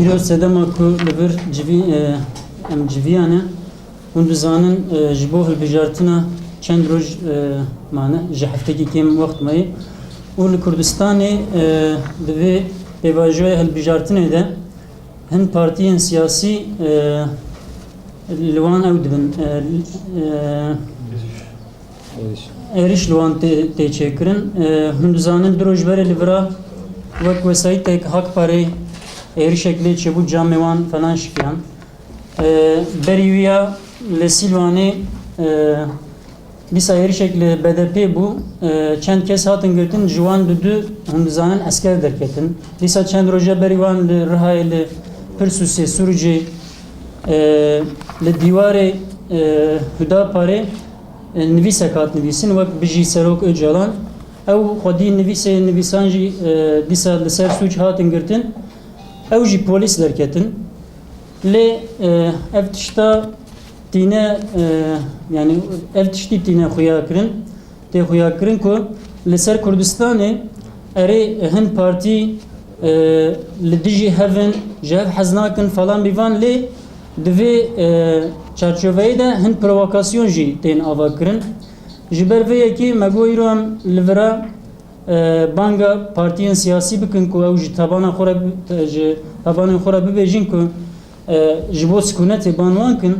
İro sedema ku li vir civî em civiyane hûn bizanin ji bo hilbijartina çend roj mane ji heftekî kêm wext mayê û li Kurdistanê di vê de hin partiyên siyasî li wan êriş li wan tê tê çêkirin hûn dizanin di rojberê li vira wek wesayîtek Hakparê êrişek lê çêbû camê wan falan şikiyan berî wî ya li Sîlwanê dîsa êrişek li BDP bû çend kes wan du du hûn dizanin esker derketin dîsa çend roja berî wan li Rihayê li Pirsûsê Sûrûcê li dîwarê Hüdaparê nivîsek hat nivîsin wek bijî Serok Öcalan ew xwedî nivîsê nivîsan jî dîsa li ser sûç hatin girtin ew jî polîs derketin. Lê ev tişta tîne yani ev tiştî tîne xuya kirin. Tê xuya kirin ku li ser Kurdistanê erê hin partî li dijî hevin ji çarçoveyê de hin provokasyon jî tên ava kirin. Ji ber vê yekî me got li vira banga partiyên siyasî bikin ku ew ji tabana xwe re ji tabanên xwe re bibêjin ku ji bo sikûnetê banwan kin.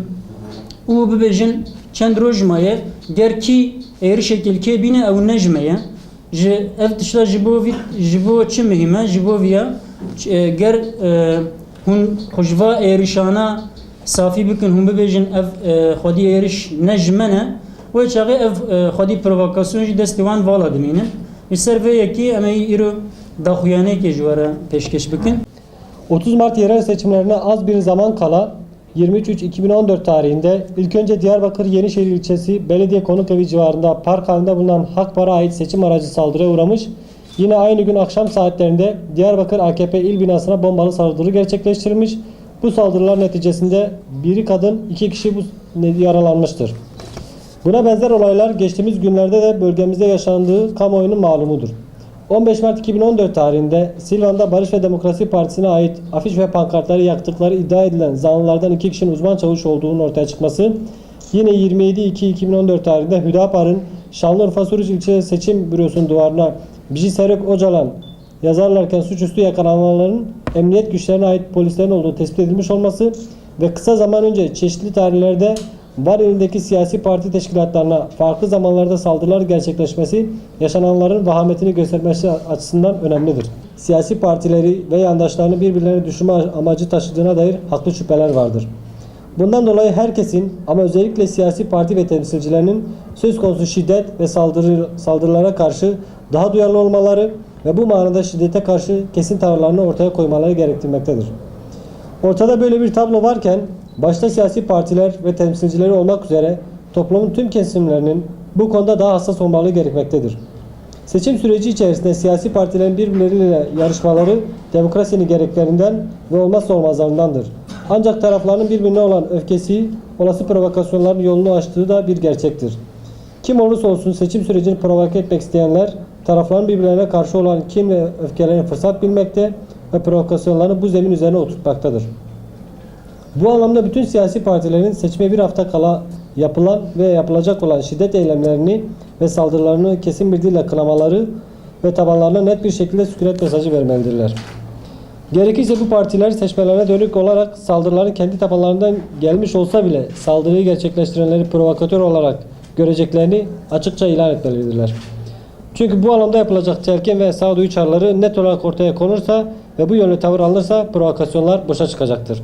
Û bibêjin çend roj maye ger kî êrişekê li kê bîne ew ne ji me ye. Ji ev tişta ji bo vî ji bo çi mihîm e ji bo vîya ger hûn xujva êrişana ne ji me ne wê çaxê ev xwedî provokasyon jî destê wan vala dimînin Li ser vê yekî em ê îro daxuyanekê ji were pêşkeş bikin 30 Mart yerel seçimlerine az bir zaman kala 23-2014 tarihinde ilk önce Diyarbakır Yenişehir ilçesi belediye konuk evi civarında park halinde bulunan Hakpar'a ait seçim aracı saldırıya uğramış. Yine aynı gün akşam saatlerinde Diyarbakır AKP il binasına bombalı saldırı gerçekleştirilmiş. Bu saldırılar neticesinde biri kadın iki kişi yaralanmıştır. Buna benzer olaylar geçtiğimiz günlerde de bölgemizde yaşandığı kamuoyunun malumudur. 15 Mart 2014 tarihinde Silvan'da Barış ve Demokrasi Partisi'ne ait afiş ve pankartları yaktıkları iddia edilen zanlılardan iki kişinin uzman çavuş olduğunun ortaya çıkması, yine 27-2-2014 tarihinde Hüdapar'ın Şanlıurfa Suruç İlçe Seçim Bürosu'nun duvarına Bici Serok Ocalan yazarlarken suçüstü yakalananların emniyet güçlerine ait polislerin olduğu tespit edilmiş olması ve kısa zaman önce çeşitli tarihlerde Var ilindeki siyasi parti teşkilatlarına farklı zamanlarda saldırılar gerçekleşmesi yaşananların vahametini göstermesi açısından önemlidir. Siyasi partileri ve yandaşlarını birbirlerine düşürme amacı taşıdığına dair haklı şüpheler vardır. Bundan dolayı herkesin ama özellikle siyasi parti ve temsilcilerinin söz konusu şiddet ve saldırı, saldırılara karşı daha duyarlı olmaları ve bu manada şiddete karşı kesin tavırlarını ortaya koymaları gerektirmektedir. Ortada böyle bir tablo varken başta siyasi partiler ve temsilcileri olmak üzere toplumun tüm kesimlerinin bu konuda daha hassas olmaları gerekmektedir. Seçim süreci içerisinde siyasi partilerin birbirleriyle yarışmaları demokrasinin gereklerinden ve olmazsa olmazlarındandır. Ancak tarafların birbirine olan öfkesi olası provokasyonların yolunu açtığı da bir gerçektir. Kim olursa olsun seçim sürecini provoke etmek isteyenler tarafların birbirlerine karşı olan kin ve öfkelerini fırsat bilmekte ve provokasyonlarını bu zemin üzerine oturtmaktadır. Bu anlamda bütün siyasi partilerin seçime bir hafta kala yapılan ve yapılacak olan şiddet eylemlerini ve saldırılarını kesin bir dille kınamaları ve tabanlarına net bir şekilde sükunet mesajı vermelidirler. Gerekirse bu partiler seçmelerine dönük olarak saldırıların kendi tabanlarından gelmiş olsa bile saldırıyı gerçekleştirenleri provokatör olarak göreceklerini açıkça ilan etmelidirler. Çünkü bu alanda yapılacak telkin ve sağduyu çağrıları net olarak ortaya konursa ve bu yönde tavır alınırsa provokasyonlar boşa çıkacaktır.